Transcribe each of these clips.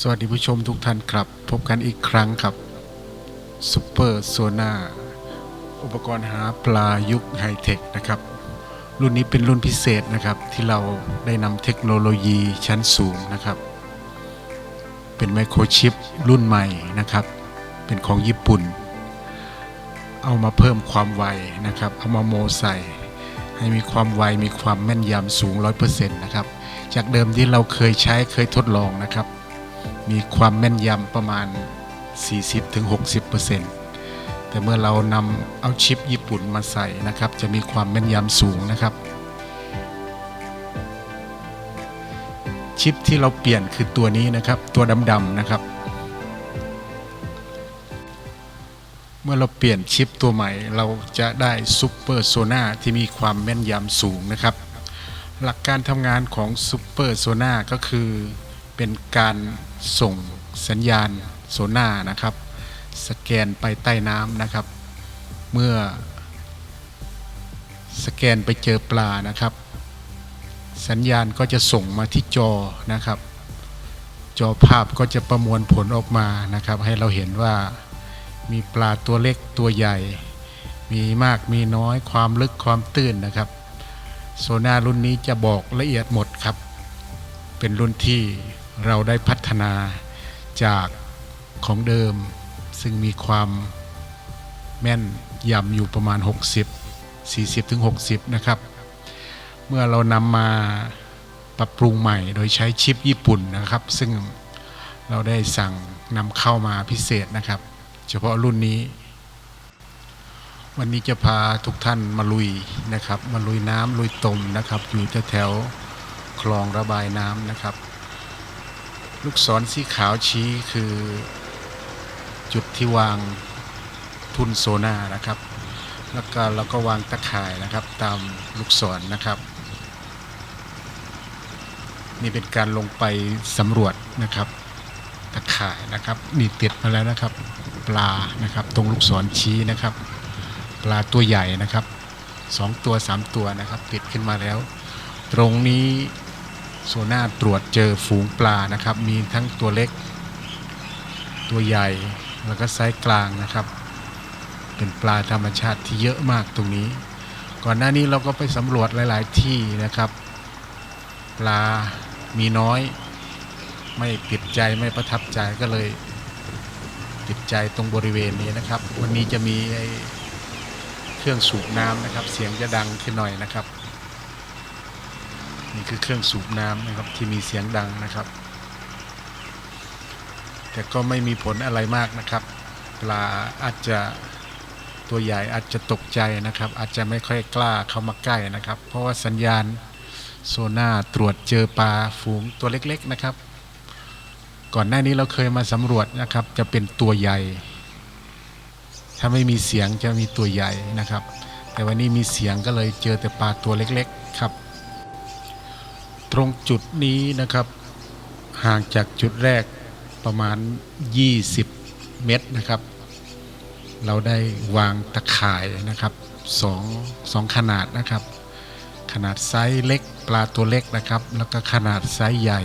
สวัสดีผู้ชมทุกท่านครับ พบกันอีกครั้งครับซูเปอร์โซนาอุปกรณ์หาปลายุคไฮเทคนะครับ รุ่นนี้เป็นรุ่นพิเศษนะครับ ที่เราได้นำเทคโนโลยีชั้นสูงนะครับ เป็นไมโครชิปรุ่นใหม่นะครับ เป็นของญี่ปุ่น เอามาเพิ่มความไวนะครับ เอามาโมใส่ ให้มีความไวมีความแม่นยำสูง 100%นะครับ จากเดิมที่เราเคยใช้เคยทดลองนะครับ มีความแม่นยำประมาณ 40-60%แต่เมื่อเรานำเอาชิปญี่ปุ่นมาใส่นะครับ จะมีความแม่นยำสูงนะครับ ชิปที่เราเปลี่ยนคือตัวนี้นะครับ ตัวดำๆนะครับ เมื่อเราเปลี่ยนชิปตัวใหม่ เราจะได้ซูเปอร์โซนาที่มีความแม่นยำสูงนะครับหลักการทำงานของซูเปอร์โซนาก็คือเป็นการ ส่งสัญญาณโซน่านะครับ สแกนไปใต้น้ำนะครับ เมื่อ สแกนไปเจอปลานะครับ สัญญาณก็จะส่งมาที่จอนะครับ จอภาพก็จะประมวลผลออกมานะครับ ให้เราเห็นว่ามีปลาตัวเล็กตัวใหญ่ มีมากมีน้อยความลึกความตื้นนะครับ โซน่ารุ่นนี้จะบอกละเอียดหมดครับ เป็นรุ่นที่ เราได้พัฒนาจากของเดิม ซึ่งมีความแม่นยำอยู่ประมาณ 60 40ถึง60 นะครับ เมื่อเรานำมาปรับปรุงใหม่โดยใช้ชิปญี่ปุ่นนะครับ ซึ่งเราได้สั่งนำเข้ามาพิเศษนะครับ เฉพาะรุ่นนี้ วันนี้จะพาทุกท่านมาลุยนะครับ มาลุยน้ำลุยตมนะครับ อยู่แถวๆคลองระบายน้ำนะครับ ลูกศรสีขาวชี้คือ จุดที่วางทุนโซน่านะครับ แล้วก็เราก็วางตะข่ายนะครับตามลูกศรนะครับ นี่เป็นการลงไปสำรวจนะครับ ตะข่ายนะครับ นี่ติดมาแล้วนะครับ ปลานะครับ ตรงลูกศรชี้นะครับ ปลาตัวใหญ่นะครับสองตัวสามตัวนะครับ ติดขึ้นมาแล้ว ตรงนี้ โซน่าตรวจเจอฝูงปลานะครับ มีทั้งตัวเล็ก ตัวใหญ่แล้วก็ไซส์กลางนะครับ เป็นปลาธรรมชาติที่เยอะมากตรงนี้ ก่อนหน้านี้เราก็ไปสำรวจหลาย ๆ ที่นะครับ ปลามีน้อย ไม่ติดใจไม่ประทับใจก็เลยติดใจตรงบริเวณนี้นะครับ วันนี้จะมีเครื่องสูบน้ำนะครับ เสียงจะดังขึ้นหน่อยนะครับ นี่คือเครื่องสูบน้ำนะครับที่มีเสียงดังนะครับ แต่ก็ไม่มีผลอะไรมากนะครับ ปลาอาจจะตัวใหญ่อาจจะตกใจนะครับ อาจจะไม่ค่อยกล้าเข้ามาใกล้นะครับ เพราะว่าสัญญาณโซน่าตรวจเจอปลาฝูงตัวเล็ก ๆนะครับ ก่อนหน้านี้เราเคยมาสำรวจนะครับ จะเป็นตัวใหญ่ ถ้าไม่มีเสียงจะมีตัวใหญ่นะครับ แต่วันนี้มีเสียงก็เลยเจอแต่ปลาตัวเล็ก ๆ ครับ ตรงจุดนี้นะครับ ห่างจากจุดแรกประมาณ 20 เมตรนะครับ เราได้วางตะข่ายนะครับสองสองขนาดนะครับ ขนาดไซส์เล็กปลาตัวเล็กนะครับ แล้วก็ขนาดไซส์ใหญ่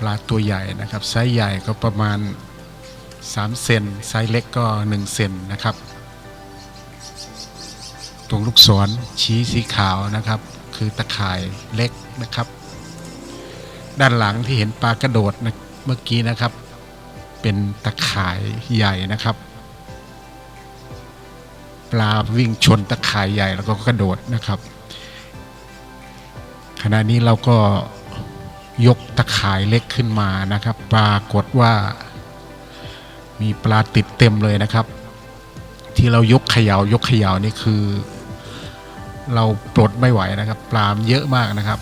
ปลาตัวใหญ่นะครับ ไซส์ใหญ่ก็ประมาณ 3 เซนไซส์เล็กก็ 1 เซนนะครับ ตรงลูกศรชี้สีขาวนะครับ คือตะข่ายเล็กนะครับ ด้านหลังที่เห็นปลากระโดดนะเมื่อกี้นะครับ เป็นตะข่ายใหญ่นะครับ ปลาวิ่งชนตะข่ายใหญ่แล้วก็กระโดดนะครับ ขณะนี้เราก็ยกตะข่ายเล็กขึ้นมานะครับ ปรากฏว่า มีปลาติดเต็มเลยนะครับ ที่เรายกเขยา่ายกเขย่านี่คือ เราปลดไม่ไหวนะครับ ปลามเยอะมากนะครับ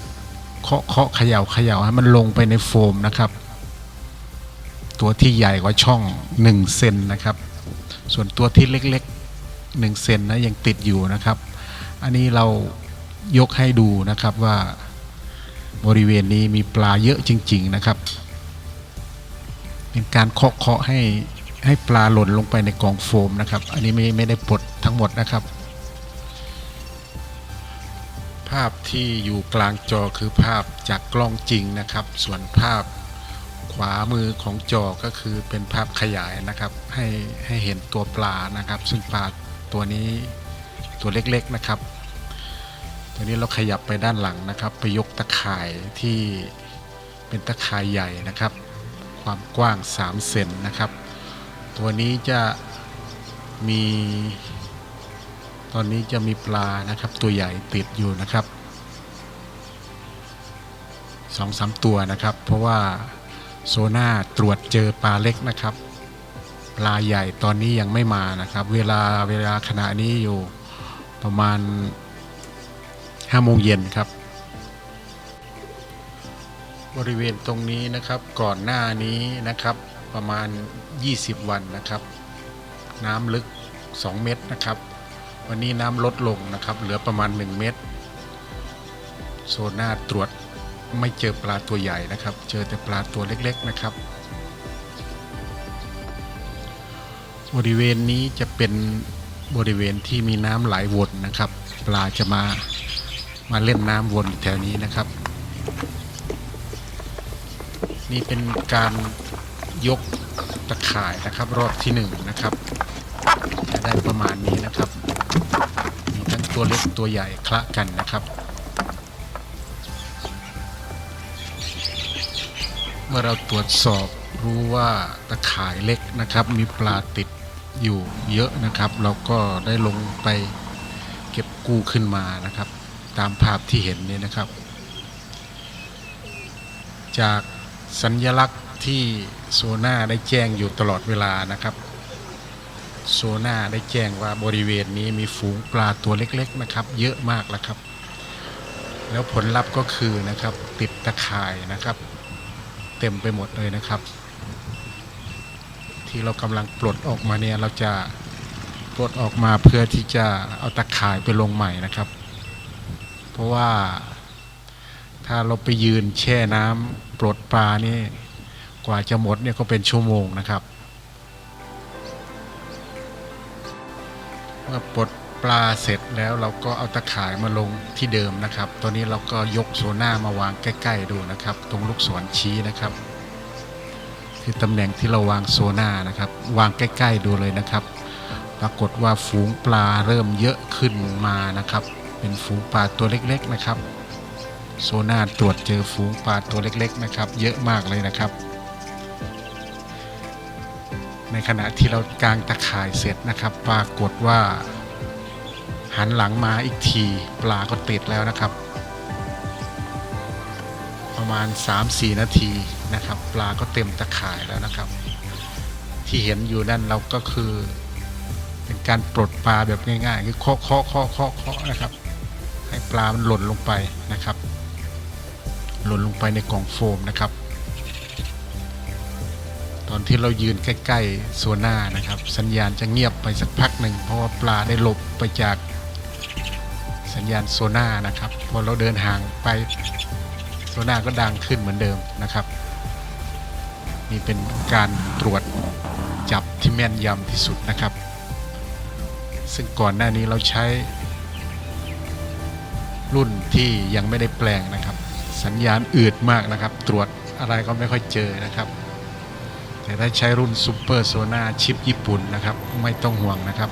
เคาะเคาะเขย่าเขย่าให้มันลงไปในโฟมนะครับ ตัวที่ใหญ่กว่าช่อง1เซนนะครับ ส่วนตัวที่เล็กๆ1เซนนะยังติดอยู่นะครับ อันนี้เรายกให้ดูนะครับว่าบริเวณนี้มีปลาเยอะจริง ๆนะครับ เป็นการเคาะเคาะให้ให้ปลาหล่นลงไปในกองโฟมนะครับ อันนี้ไม่ไม่ได้ปลดทั้งหมดนะครับ ภาพที่อยู่กลางจอคือภาพจากกล้องจริงนะครับ ส่วนภาพขวามือของจอก็คือเป็นภาพขยายนะครับ ให้ให้เห็นตัวปลานะครับ ซึ่งปลาตัวนี้ตัวเล็กๆนะครับ ตัวนี้เราขยับไปด้านหลังนะครับไปยกตะข่ายที่เป็นตะข่ายใหญ่นะครับ ความกว้าง 3 เซนนะครับ ตัวนี้จะมี ตอนนี้จะมีปลานะครับตัวใหญ่ติดอยู่นะครับสองสามตัวนะครับ เพราะว่าโซน่าตรวจเจอปลาเล็กนะครับ ปลาใหญ่ตอนนี้ยังไม่มานะครับ เวลาเวลาขณะนี้อยู่ประมาณ5โมงเย็นครับ บริเวณตรงนี้นะครับก่อนหน้านี้นะครับประมาณ 20 วันนะครับ น้ำลึก 2 เมตรนะครับ วันนี้น้ำลดลงนะครับ เหลือประมาณ 1 เมตร โซน่าตรวจไม่เจอปลาตัวใหญ่นะครับ เจอแต่ปลาตัวเล็กๆนะครับ บริเวณนี้จะเป็นบริเวณที่มีน้ำไหลวนนะครับ ปลาจะมามาเล่นน้ำวนแถวนี้นะครับ นี่เป็นการยกตะข่ายนะครับ รอบที่หนึ่งนะครับจะได้ประมาณนี้นะครับ ตัวเล็กตัวใหญ่คละกันนะครับ เมื่อเราตรวจสอบรู้ว่าตะข่ายเล็กนะครับ มีปลาติดอยู่เยอะนะครับ เราก็ได้ลงไปเก็บกู้ขึ้นมานะครับ ตามภาพที่เห็นนี่นะครับ จากสัญลักษณ์ที่โซน่าได้แจ้งอยู่ตลอดเวลานะครับ โซน่าได้แจ้งว่าบริเวณนี้มีฝูงปลาตัวเล็กๆนะครับ เยอะมากแล้วครับ แล้วผลลัพธ์ก็คือนะครับติดตะข่ายนะครับ เต็มไปหมดเลยนะครับ ที่เรากำลังปลดออกมาเนี่ยเราจะปลดออกมาเพื่อที่จะเอาตะข่ายไปลงใหม่นะครับ เพราะว่าถ้าเราไปยืนแช่น้ำปลดปลานี่กว่าจะหมดเนี่ยก็เป็นชั่วโมงนะครับ เมื่อปลดปลาเสร็จแล้วเราก็เอาตะข่ายมาลงที่เดิมนะครับตัวนี้เราก็ยกโซน่ามาวางใกล้ ๆ ดูนะครับ ตรงลูกศรชี้นะครับ คือตำแหน่งที่เราวางโซน่านะครับ วางใกล้ ๆ ดูเลยนะครับ ปรากฏว่าฝูงปลาเริ่มเยอะขึ้นมานะครับ เป็นฝูงปลาตัวเล็กๆนะครับ โซน่าตรวจเจอฝูงปลาตัวเล็กๆนะครับ เยอะมากเลยนะครับ ในขณะที่เรากางตะข่ายเสร็จนะครับ ปรากฏว่า หันหลังมาอีกทีปลาก็ติดแล้วนะครับ ประมาณ 3-4 นาทีนะครับ ปลาก็เต็มตะข่ายแล้วนะครับ ที่เห็นอยู่นั่นเราก็คือ เป็นการปลดปลาแบบง่ายๆคือเคาะเคาะเคาะเคาะเคาะนะครับ ให้ปลามันหล่นลงไปนะครับ หล่นลงไปในกล่องโฟมนะครับ ที่เรายืนใกล้ๆโซน่านะครับ สัญญาณจะเงียบไปสักพักหนึ่งเพราะว่าปลาได้หลบไปจากสัญญาณโซน่านะครับพอเราเดินห่างไปโซน่าก็ดังขึ้นเหมือนเดิมนะครับ นี่เป็นการตรวจจับที่แม่นยำที่สุดนะครับ ซึ่งก่อนหน้านี้เราใช้ รุ่นที่ยังไม่ได้แปลงนะครับ สัญญาณอืดมากนะครับ ตรวจอะไรก็ไม่ค่อยเจอนะครับ แต่ถ้าใช้รุ่นซูเปอร์โซนาชิปญี่ปุ่นนะครับ ไม่ต้องห่วงนะครับ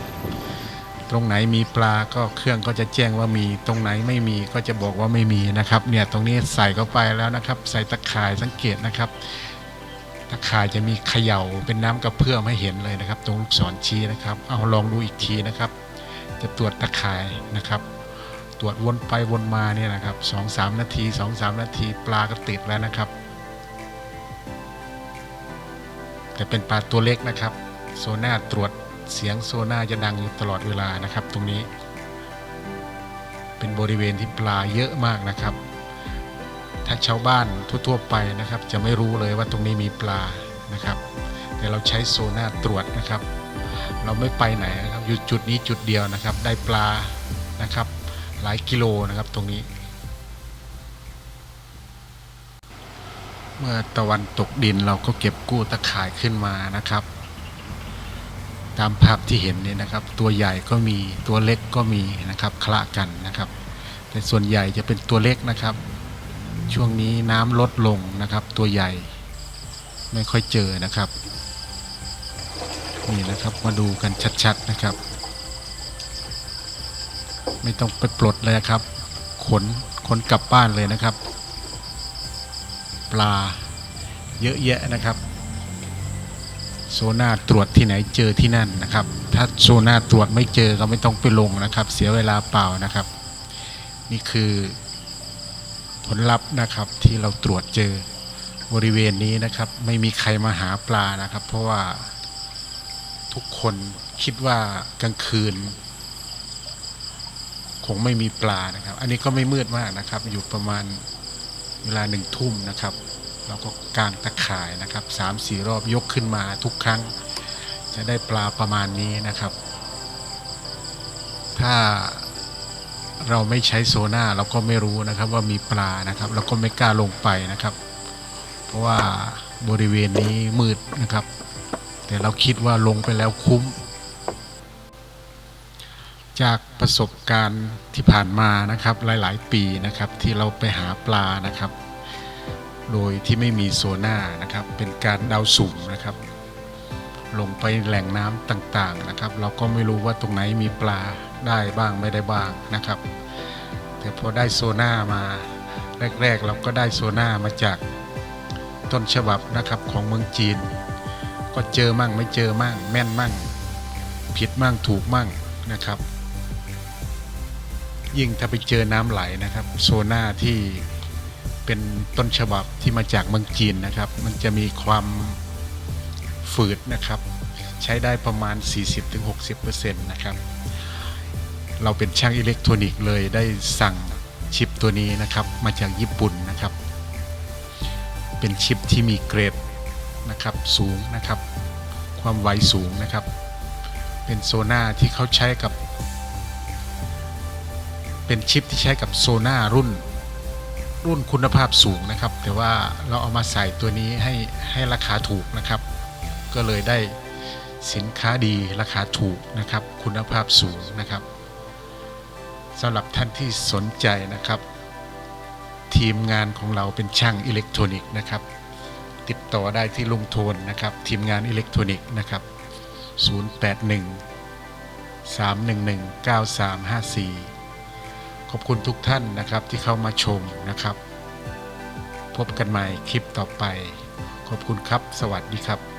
ตรงไหนมีปลาก็เครื่องก็จะแจ้งว่ามี ตรงไหนไม่มีก็จะบอกว่าไม่มีนะครับ เนี่ยตรงนี้ใส่เข้าไปแล้วนะครับ ใส่ตะข่ายสังเกตนะครับ ตะข่ายจะมีเขย่าเป็นน้ำกระเพื่อมให้เห็นเลยนะครับ ตรงลูกศรชี้นะครับ เอาลองดูอีกทีนะครับ จะตรวจตะข่ายนะครับตรวจวนไปวนมาเนี่ยนะครับสองสามนาทีสองสามนาทีปลาก็ติดแล้วนะครับ แต่เป็นปลาตัวเล็กนะครับ โซน่าตรวจเสียงโซน่าจะดังอยู่ตลอดเวลานะครับ ตรงนี้ เป็นบริเวณที่ปลาเยอะมากนะครับ ถ้าชาวบ้านทั่วๆไปนะครับ จะไม่รู้เลยว่าตรงนี้มีปลานะครับ แต่เราใช้โซน่าตรวจนะครับ เราไม่ไปไหนนะครับอยู่จุดนี้จุดเดียวนะครับ ได้ปลานะครับ หลายกิโลนะครับตรงนี้ เมื่อตะวันตกดินเราก็เก็บกู้ตะข่ายขึ้นมานะครับ ตามภาพที่เห็นเนี่ยนะครับ ตัวใหญ่ก็มีตัวเล็กก็มีนะครับคละกันนะครับ แต่ส่วนใหญ่จะเป็นตัวเล็กนะครับ ช่วงนี้น้ำลดลงนะครับ ตัวใหญ่ไม่ค่อยเจอนะครับนี่นะครับมาดูกันชัดๆนะครับ ไม่ต้องไปปลดเลยครับ ขนขนกลับบ้านเลยนะครับ ปลาเยอะแยะนะครับ โซน่าตรวจที่ไหนเจอที่นั่นนะครับ ถ้าโซน่าตรวจไม่เจอก็ไม่ต้องไปลงนะครับ เสียเวลาเปล่านะครับ นี่คือผลลัพธ์นะครับที่เราตรวจเจอบริเวณนี้นะครับ ไม่มีใครมาหาปลานะครับ เพราะว่าทุกคนคิดว่ากลางคืน คงไม่มีปลานะครับ อันนี้ก็ไม่มืดมากนะครับ อยู่ประมาณ เวลาหนึ่งทุ่มนะครับ เราก็กางตะข่ายนะครับสามสี่รอบยกขึ้นมาทุกครั้ง จะได้ปลาประมาณนี้นะครับ ถ้าเราไม่ใช้โซน่าเราก็ไม่รู้นะครับว่ามีปลานะครับ เราก็ไม่กล้าลงไปนะครับ เพราะว่าบริเวณนี้มืดนะครับ แต่เราคิดว่าลงไปแล้วคุ้ม จากประสบการณ์ที่ผ่านมานะครับหลาย ๆ ปีนะครับที่เราไปหาปลานะครับ โดยที่ไม่มีโซน่านะครับ เป็นการเดาสุ่มนะครับ ลงไปแหล่งน้ำต่างๆนะครับ เราก็ไม่รู้ว่าตรงไหนมีปลาได้บ้างไม่ได้บ้างนะครับ แต่พอได้โซน่ามาแรก ๆ เราก็ได้โซน่ามาจากต้นฉบับนะครับของเมืองจีน ก็เจอมั่งไม่เจอมั่งแม่นมั่ง ผิดมั่งถูกมั่งนะครับ ยิ่งถ้าไปเจอน้ำไหลนะครับ โซน่าที่เป็นต้นฉบับที่มาจากเมืองจีนนะครับ มันจะมีความฝืดนะครับ ใช้ได้ประมาณ 40-60%นะครับ เราเป็นช่างอิเล็กทรอนิกส์เลยได้สั่งชิปตัวนี้นะครับมาจากญี่ปุ่นนะครับ เป็นชิปที่มีเกรดนะครับสูงนะครับ ความไวสูงนะครับ เป็นโซน่าที่เขาใช้กับ เป็นชิปที่ใช้กับโซน่ารุ่น รุ่นคุณภาพสูงนะครับ แต่ว่าเราเอามาใส่ตัวนี้ให้ให้ราคาถูกนะครับ ก็เลยได้สินค้าดีราคาถูกนะครับ คุณภาพสูงนะครับสำหรับท่านที่สนใจนะครับ ทีมงานของเราเป็นช่างอิเล็กทรอนิกส์นะครับ ติดต่อได้ที่ลุงโทนนะครับ ทีมงานอิเล็กทรอนิกส์นะครับ 081 311 9354 ขอบคุณทุกท่านนะครับที่เข้ามาชมนะครับ พบกันใหม่คลิปต่อไป ขอบคุณครับ สวัสดีครับ